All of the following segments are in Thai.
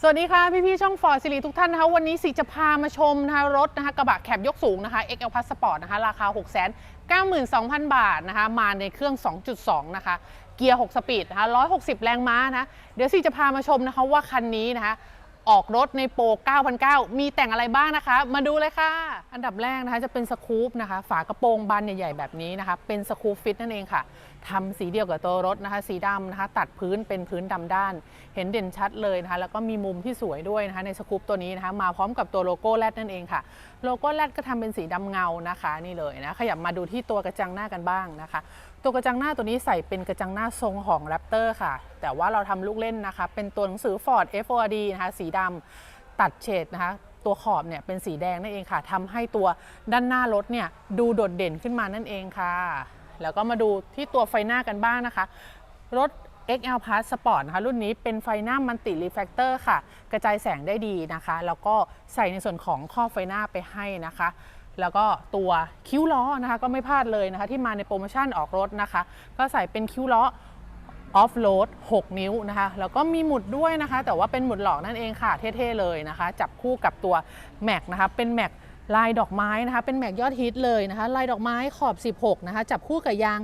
สวัสดีค่ะ พี่ๆช่องฟอร์ดสิริทุกท่านนะคะวันนี้สิจะพามาชมนะคะรถนะคะกระบะแคบยกสูงนะคะ XL Passport นะคะราคา 6 9 2 0 0 0 บาทนะคะมาในเครื่อง 2.2 นะคะ เกียร์ 6 สปีดนะคะ160 แรงม้านะ เดี๋ยวสิจะพามาชมนะคะว่าคันนี้นะคะ ออกรถในโปร9,900มีแต่งอะไรบ้างนะคะ มาดูเลยค่ะ อันดับแรกนะคะจะเป็นสคูปนะคะ ฝากระโปรงบานใหญ่ๆแบบนี้นะคะ เป็นสคูปฟิตนั่นเองค่ะทำสีเดียวกับตัวรถนะคะ สีดำนะคะ ตัดพื้นเป็นพื้นดำด้าน เห็นเด่นชัดเลยนะคะ แล้วก็มีมุมที่สวยด้วยนะคะ ในสคูปตัวนี้นะคะ มาพร้อมกับตัวโลโก้แรดนั่นเองค่ะ โลโก้แรดก็ทำเป็นสีดำเงานะคะ นี่เลยนะ ขยับมาดูที่ตัวกระจังหน้ากันบ้างนะคะตัวกระจังหน้าตัวนี้ใส่เป็นกระจังหน้าทรงของ Raptor ค่ะ แต่ว่าเราทำลูกเล่นนะคะ เป็นตัวหนังสือ Ford FORD นะคะสีดำตัดเฉดนะคะตัวขอบเนี่ยเป็นสีแดงนั่นเองค่ะทำให้ตัวด้านหน้ารถเนี่ยดูโดดเด่นขึ้นมานั่นเองค่ะ แล้วก็มาดูที่ตัวไฟหน้ากันบ้างนะคะ รถ XL Plus Sport นะคะรุ่นนี้เป็นไฟหน้ามันติรีแฟกเตอร์ค่ะ กระจายแสงได้ดีนะคะ แล้วก็ใส่ในส่วนของข้อไฟหน้าไปให้นะคะ แล้วก็ตัวคิ้วล้อนะคะก็ไม่พลาดเลยนะคะที่มาในโปรโมชั่นออกรถนะคะ ก็ใส่เป็นคิ้วล้อออฟโหลด6 นิ้วนะคะ แล้วก็มีหมุดด้วยนะคะ แต่ว่าเป็นหมุดหลอกนั่นเองค่ะ เท่ๆเลยนะคะ จับคู่กับตัวแม็กนะคะ เป็นแม็กลายดอกไม้นะคะ เป็นแม็กยอดฮิตเลยนะคะ ลายดอกไม้ขอบ 16 นะคะ จับคู่กับยาง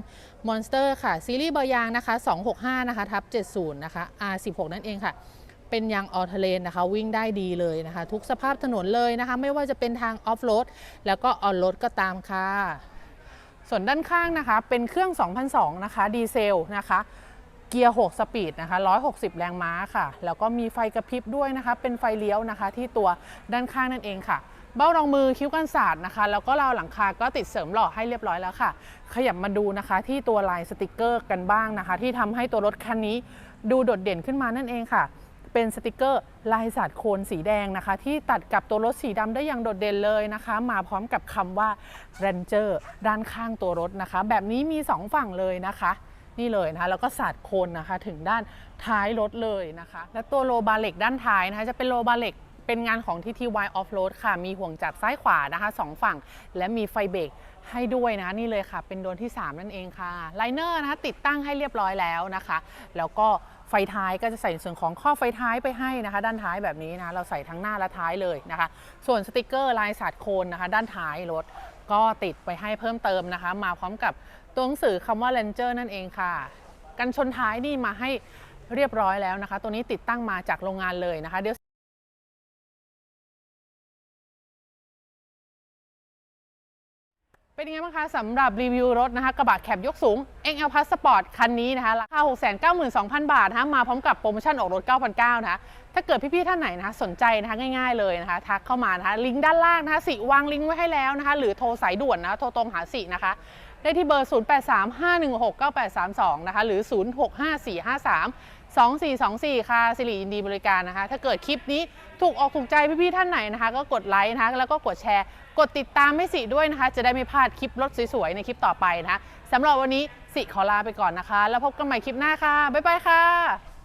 มอนสเตอร์ค่ะ ซีรีส์เบอร์ยางนะคะ 265 นะคะทับ70 นะคะ R16 นั่นเองค่ะ เป็นยางออเทเลนนะคะ วิ่งได้ดีเลยนะคะ ทุกสภาพถนนเลยนะคะ ไม่ว่าจะเป็นทางออฟโรดแล้วก็ออนโรดก็ตามค่ะ ส่วนด้านข้างนะคะ เป็นเครื่อง 2002 นะคะ ดีเซลนะคะเกียร์ 6 สปีดนะคะ 160 แรงม้าค่ะ แล้วก็มีไฟกระพริบด้วยนะคะ เป็นไฟเลี้ยวนะคะ ที่ตัวด้านข้างนั่นเองค่ะ เบ้ารองมือคิ้วกันศาสตร์นะคะ แล้วก็ราวหลังคาก็ติดเสริมหล่อให้เรียบร้อยแล้วค่ะ ขยับมาดูนะคะที่ตัวลายสติกเกอร์กันบ้างนะคะ ที่ทำให้ตัวรถคันนี้ดูโดดเด่นขึ้นมานั่นเองค่ะ เป็นสติกเกอร์ลายสัตว์โคนสีแดงนะคะ ที่ตัดกับตัวรถสีดำได้อย่างโดดเด่นเลยนะคะ มาพร้อมกับคำว่า Ranger ด้านข้างตัวรถนะคะ แบบนี้มี 2 ฝั่งเลยนะคะนี่เลยนะคะแล้วก็สาดโคนนะคะถึงด้านท้ายรถเลยนะคะ และตัวโลบาเล็กด้านท้ายนะคะจะเป็นโลบาเล็กเป็นงานของ TTY Offroad ค่ะ มีห่วงจับซ้ายขวานะคะสองฝั่ง และมีไฟเบรกให้ด้วยนะนี่เลยค่ะ เป็นโดวงที่ 3 นั่นเองค่ะไลเนอร์นะคะติดตั้งให้เรียบร้อยแล้วนะคะ แล้วก็ ไฟท้ายก็จะใส่ส่วนของข้อไฟท้ายไปให้นะคะ ด้านท้ายแบบนี้นะเราใส่ทั้งหน้าและท้ายเลยนะคะ ส่วนสติกเกอร์ลายสัตว์โคนนะคะ ด้านท้ายรถก็ติดไปให้เพิ่มเติมนะคะ มาพร้อมกับตัวหนังสือคำว่า Ranger นั่นเองค่ะ กันชนท้ายนี่มาให้เรียบร้อยแล้วนะคะ ตัวนี้ติดตั้งมาจากโรงงานเลยนะคะเดี๋ยว เป็นยังไงบ้างคะสำหรับรีวิวรถนะคะกระบะแคบยกสูง XL Plus Sport คันนี้นะคะราคา 692,000 บาทนะคะมาพร้อมกับโปรโมชั่นออกรถ 9,900นะคะถ้าเกิดพี่ๆท่านไหนนะคะสนใจนะคะง่ายๆเลยนะคะทักเข้ามานะคะลิงก์ด้านล่างนะคะสิวางลิงก์ไว้ให้แล้วนะคะหรือโทรสายด่วนนะโทรตรงหาสินะคะ ได้ที่เบอร์ 0835169832นะคะหรือ 2424 ค่ะสิริยินดีบริการนะคะ ถ้าเกิดคลิปนี้ถูกออกถูกใจพี่ๆท่านไหนนะคะ ก็กดไลค์นะคะ แล้วก็กดแชร์ กดติดตามให้สิด้วยนะคะ จะได้ไม่พลาดคลิปรถสวยๆในคลิปต่อไปนะคะสำหรับวันนี้สิขอลาไปก่อนนะคะ แล้วพบกันใหม่คลิปหน้าค่ะ บ๊ายบายค่ะ